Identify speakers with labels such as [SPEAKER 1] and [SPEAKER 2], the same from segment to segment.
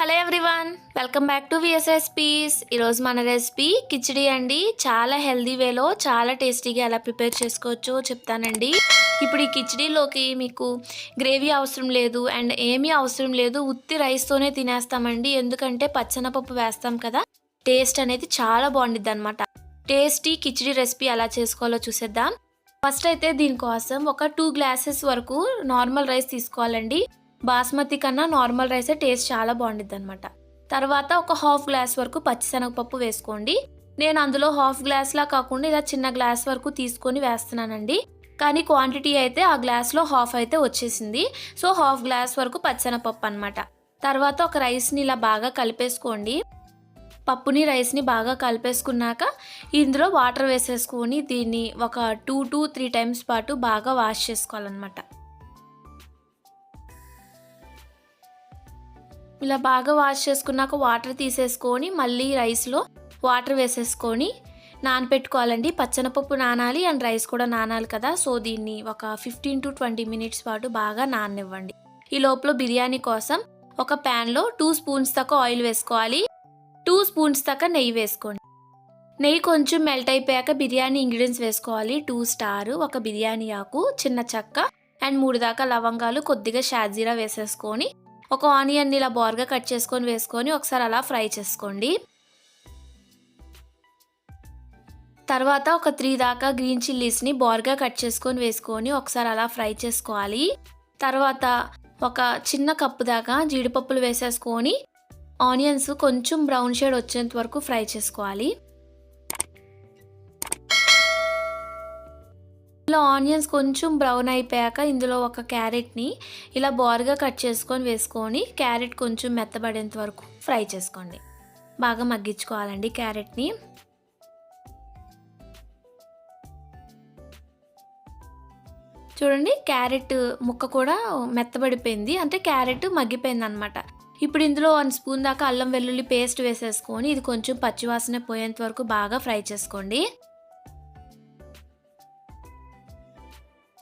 [SPEAKER 1] Hello everyone welcome back to VS recipes ఈరోజు మన recipe khichdi అండి. చాలా హెల్దీ వేలో చాలా టేస్టీగా ఎలా ప్రిపేర్ చేసుకోవచ్చో చెప్తానండి. ఇప్పుడు ఈ కిచడీలోకి మీకు గ్రేవీ అవసరం లేదు అండ్ ఏమీ అవసరం లేదు. ఉత్తి రైస్తోనే తినేస్తామండి. ఎందుకంటే పచ్చనపప్పు వేస్తాం కదా టేస్ట్ అనేది చాలా బాగుండిద్ది అనమాట టేస్టీ కిచిడి రెసిపీ ఎలా చేసుకోవాలో చూసేద్దాం. ఫస్ట్ అయితే దీనికోసం ఒక టూ గ్లాసెస్ వరకు నార్మల్ రైస్ తీసుకోవాలండి. బాస్మతి కన్నా నార్మల్ రైసే టేస్ట్ చాలా బాగుండిద్ది అనమాట తర్వాత ఒక హాఫ్ గ్లాస్ వరకు పచ్చిశనగపప్పు వేసుకోండి. నేను అందులో హాఫ్ గ్లాస్లా కాకుండా ఇలా చిన్న గ్లాస్ వరకు తీసుకొని వేస్తున్నానండి. కానీ క్వాంటిటీ అయితే ఆ గ్లాస్లో హాఫ్ అయితే వచ్చేసింది. సో హాఫ్ గ్లాస్ వరకు పచ్చనపప్పు అనమాట తర్వాత ఒక రైస్ని ఇలా బాగా కలిపేసుకోండి. పప్పుని రైస్ని బాగా కలిపేసుకున్నాక ఇందులో వాటర్ వేసేసుకొని దీన్ని ఒక టూ టు త్రీ టైమ్స్ పాటు బాగా వాష్ చేసుకోవాలన్నమాట. ఇలా బాగా వాష్ చేసుకున్నాక వాటర్ తీసేసుకొని మళ్ళీ రైస్లో వాటర్ వేసేసుకొని నానపెట్టుకోవాలండి. పచ్చనపప్పు నానాలి అండ్ రైస్ కూడా నానాలి కదా. సో దీన్ని ఒక ఫిఫ్టీన్ టు ట్వంటీ మినిట్స్ పాటు బాగా నాననివ్వండి. ఈ లోపల బిర్యానీ కోసం ఒక ప్యాన్లో టూ స్పూన్స్ దాకా ఆయిల్ వేసుకోవాలి. టూ స్పూన్స్ దాకా నెయ్యి వేసుకోండి. నెయ్యి కొంచెం మెల్ట్ అయిపోయాక బిర్యానీ ఇంగ్రీడియంట్స్ వేసుకోవాలి. టూ స్టార్ ఒక బిర్యానీ ఆకు చిన్న చెక్క అండ్ మూడు దాకా లవంగాలు కొద్దిగా షాజీరా వేసేసుకొని ఒక ఆనియన్ ఇలా బోర్గా కట్ చేసుకొని వేసుకొని ఒకసారి అలా ఫ్రై చేసుకోండి. తర్వాత ఒక త్రీ దాకా గ్రీన్ చిల్లీస్ని బోర్గా కట్ చేసుకొని వేసుకొని ఒకసారి అలా ఫ్రై చేసుకోవాలి. తర్వాత ఒక చిన్న కప్పు దాకా జీడిపప్పులు వేసేసుకొని ఆనియన్స్ కొంచెం బ్రౌన్ షేడ్ వచ్చేంత వరకు ఫ్రై చేసుకోవాలి. ఇలా ఆనియన్స్ కొంచెం బ్రౌన్ అయిపోయాక ఇందులో ఒక క్యారెట్ని ఇలా బోర్గా కట్ చేసుకొని వేసుకొని క్యారెట్ కొంచెం మెత్తబడేంత వరకు ఫ్రై చేసుకోండి. బాగా మగ్గించుకోవాలండి క్యారెట్ని. చూడండి క్యారెట్ ముక్క కూడా మెత్తబడిపోయింది. అంటే క్యారెట్ మగ్గిపోయింది అనమాట ఇప్పుడు ఇందులో వన్ స్పూన్ దాకా అల్లం వెల్లుల్లి పేస్ట్ వేసేసుకొని ఇది కొంచెం పచ్చివాసన పోయేంత వరకు బాగా ఫ్రై చేసుకోండి.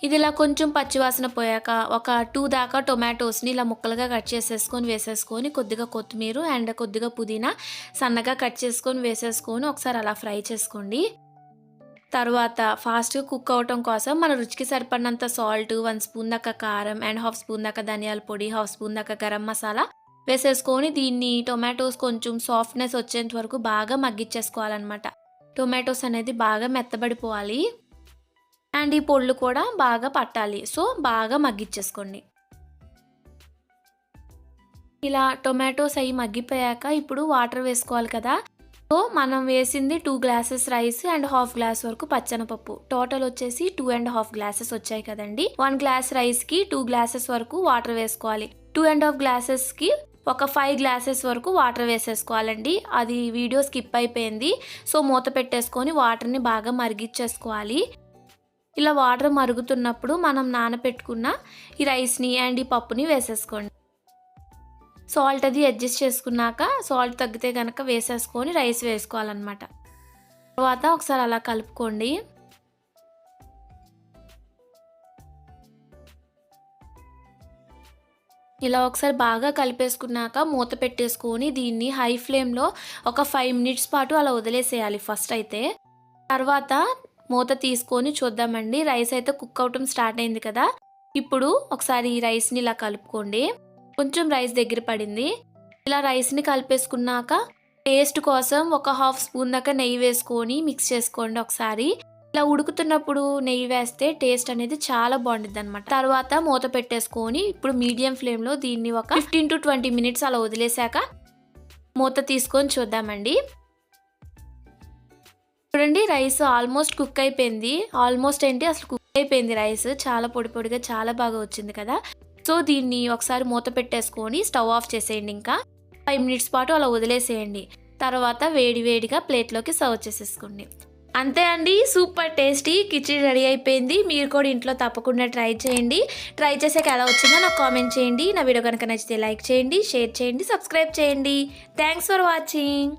[SPEAKER 1] ఇది ఇలా కొంచెం పచ్చివాసన పోయాక ఒక టూ దాకా టొమాటోస్ని ఇలా ముక్కలుగా కట్ చేసేసుకొని వేసేసుకొని కొద్దిగా కొత్తిమీర అండ్ కొద్దిగా పుదీనా సన్నగా కట్ చేసుకొని వేసేసుకొని ఒకసారి అలా ఫ్రై చేసుకోండి. తర్వాత ఫాస్ట్గా కుక్ అవటం కోసం మన రుచికి సరిపడినంత సాల్ట్ వన్ స్పూన్ దాకా కారం అండ్ హాఫ్ స్పూన్ దాకా ధనియాల పొడి హాఫ్ స్పూన్ దాకా గరం మసాలా వేసేసుకొని దీన్ని టొమాటోస్ కొంచెం సాఫ్ట్నెస్ వచ్చేంత వరకు బాగా మగ్గిచ్చేసుకోవాలన్నమాట. టొమాటోస్ అనేది బాగా మెత్తబడిపోవాలి. అండ్ ఈ పొళ్ళు కూడా బాగా పట్టాలి. సో బాగా మగ్గిచ్చేసుకోండి. ఇలా టొమాటోస్ అవి మగ్గిపోయాక ఇప్పుడు వాటర్ వేసుకోవాలి కదా. సో మనం వేసింది two glasses rice and half glass వరకు పచ్చనపప్పు. టోటల్ వచ్చేసి టూ అండ్ హాఫ్ గ్లాసెస్ వచ్చాయి కదండి. వన్ గ్లాస్ రైస్కి టూ గ్లాసెస్ వరకు వాటర్ వేసుకోవాలి. టూ అండ్ హాఫ్ గ్లాసెస్కి ఒక ఫైవ్ గ్లాసెస్ వరకు వాటర్ వేసేసుకోవాలండి. అది వీడియో స్కిప్ అయిపోయింది. సో మూత పెట్టేసుకొని వాటర్ని బాగా మరిగిచ్చేసుకోవాలి ఇలా వాటర్ మరుగుతున్నప్పుడు మనం నానబెట్టుకున్న ఈ రైస్ని అండ్ ఈ పప్పుని వేసేసుకోండి. సాల్ట్ అది అడ్జస్ట్ చేసుకున్నాక సాల్ట్ తగ్గితే కనుక వేసేసుకొని రైస్ వేసుకోవాలన్నమాట. తర్వాత ఒకసారి అలా కలుపుకోండి. ఇలా ఒకసారి బాగా కలిపేసుకున్నాక మూత పెట్టేసుకొని దీన్ని హై ఫ్లేమ్లో ఒక ఫైవ్ మినిట్స్ పాటు అలా వదిలేసేయాలి ఫస్ట్ అయితే. తర్వాత మూత తీసుకొని చూద్దామండి. రైస్ అయితే కుక్ అవటం స్టార్ట్ అయింది కదా. ఇప్పుడు ఒకసారి ఈ రైస్ని ఇలా కలుపుకోండి. కొంచెం రైస్ దగ్గర పడింది. ఇలా రైస్ని కలిపేసుకున్నాక టేస్ట్ కోసం ఒక హాఫ్ స్పూన్ దాకా నెయ్యి వేసుకొని మిక్స్ చేసుకోండి ఒకసారి. ఇలా ఉడుకుతున్నప్పుడు నెయ్యి వేస్తే టేస్ట్ అనేది చాలా బాగుంటుంది అనమాట తర్వాత మూత పెట్టేసుకొని ఇప్పుడు మీడియం ఫ్లేమ్లో దీన్ని ఒక ఫిఫ్టీన్ టు ట్వంటీ మినిట్స్ అలా వదిలేసాక మూత తీసుకొని చూద్దామండి. చూడండి రైస్ ఆల్మోస్ట్ కుక్ అయిపోయింది. ఆల్మోస్ట్ ఏంటి అసలు కుక్ అయిపోయింది రైస్. చాలా పొడి పొడిగా చాలా బాగా వచ్చింది కదా. సో దీన్ని ఒకసారి మూత పెట్టేసుకొని స్టవ్ ఆఫ్ చేసేయండి ఇంకా. ఫైవ్ మినిట్స్ పాటు అలా వదిలేసేయండి. తర్వాత వేడి వేడిగా ప్లేట్లోకి సర్వ్ చేసేసుకోండి. అంతే అండి సూపర్ టేస్టీ కిచిడి రెడీ అయిపోయింది. మీరు కూడా ఇంట్లో తప్పకుండా ట్రై చేయండి. ట్రై చేసాక ఎలా వచ్చిందో నాకు కామెంట్ చేయండి. నా వీడియో కనుక నచ్చితే లైక్ చేయండి షేర్ చేయండి సబ్స్క్రైబ్ చేయండి. Thanks for watching.